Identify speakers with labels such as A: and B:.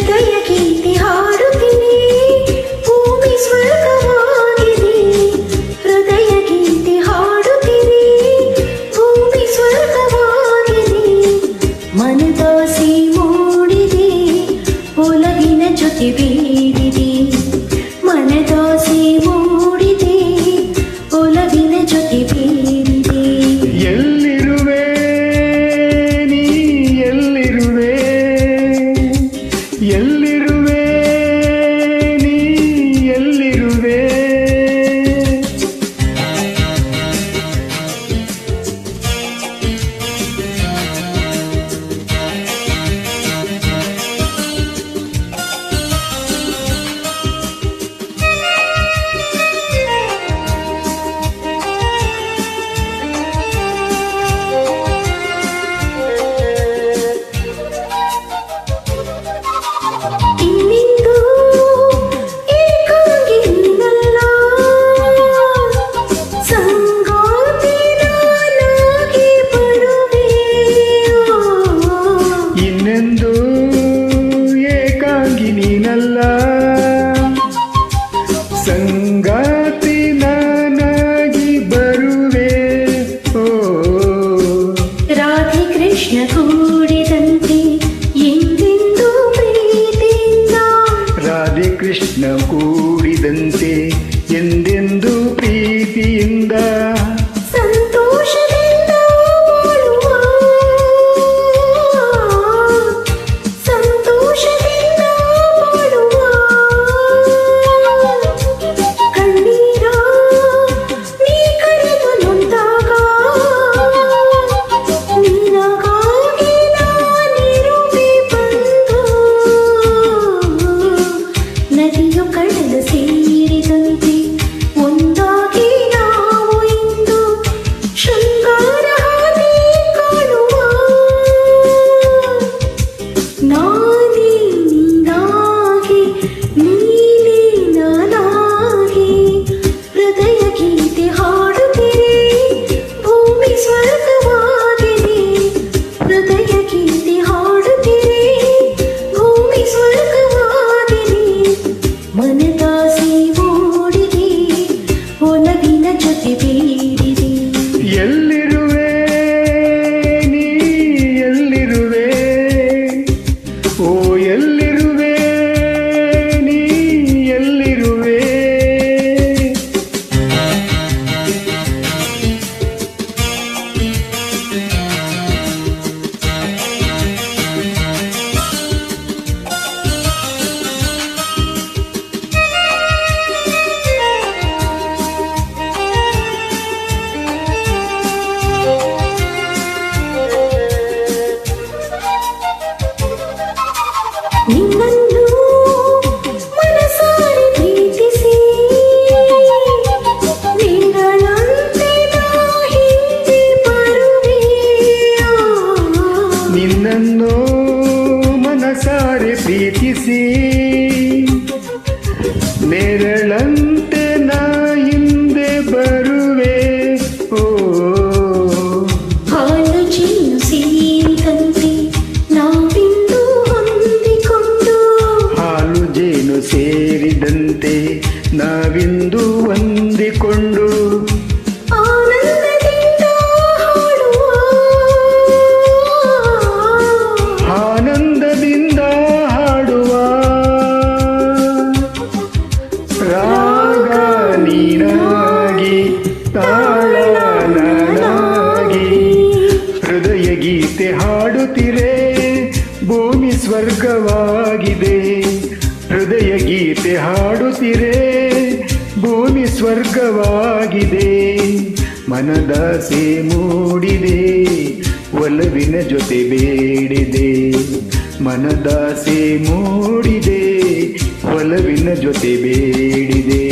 A: ಹೃದಯ ಗೀತೆ ಹಾಡುತ್ತಿದೆ ಭೂಮಿ ಸ್ವರ್ಗವಾಗಿದೆ. ಹೃದಯ ಗೀತೆ ಹಾಡುತ್ತಿದೆ ಭೂಮಿ ಸ್ವರ್ಗವಾಗಿದೆ. ಮನದಾಸಿ ಮೂಡಿದೆ. ಒಲಗಿನ ಜೊತೆ
B: ಇರಗೂಡಿದಂತೆ ಎಂದೆಂದು ಪ್ರೀತಿಯಿಂದ ರಾಧೆ
A: ಕೃಷ್ಣ ಕೂಡಿದಂತೆ ಪ್ರೀತಿಸಿ
B: ನೆರಳಂತೆ ನಾ ಹಿಂದೆ ಬರುವೆ ಓ
A: ಹಾಲು ಜೇನು ಸೇರಿದಂತೆ ನಾವಿಂದು ಹೊಂದಿಕೊಂಡು
B: ಹಾಲು ಜೇನು ಸೇರಿದಂತೆ ನಾವಿಂದು ರಾಗ ನೀನಾಗಿ ತಾಳ ನಾನಾಗಿ ಹೃದಯ ಗೀತೆ ಹಾಡುತ್ತಿರೆ, ಭೂಮಿ ಸ್ವರ್ಗವಾಗಿದೆ. ಹೃದಯ ಗೀತೆ ಹಾಡುತ್ತಿರೆ, ಭೂಮಿ ಸ್ವರ್ಗವಾಗಿದೆ. ಮನದಾಸೆ ಮೂಡಿದೆ, ಒಲವಿನ ಜೊತೆ ಬೇಡಿದೆ. ಮನದಾಸೆ ಮೂಡಿದೆ. ಒಲವಿನ ಜೊತೆ ಬೇಡಿದೆ.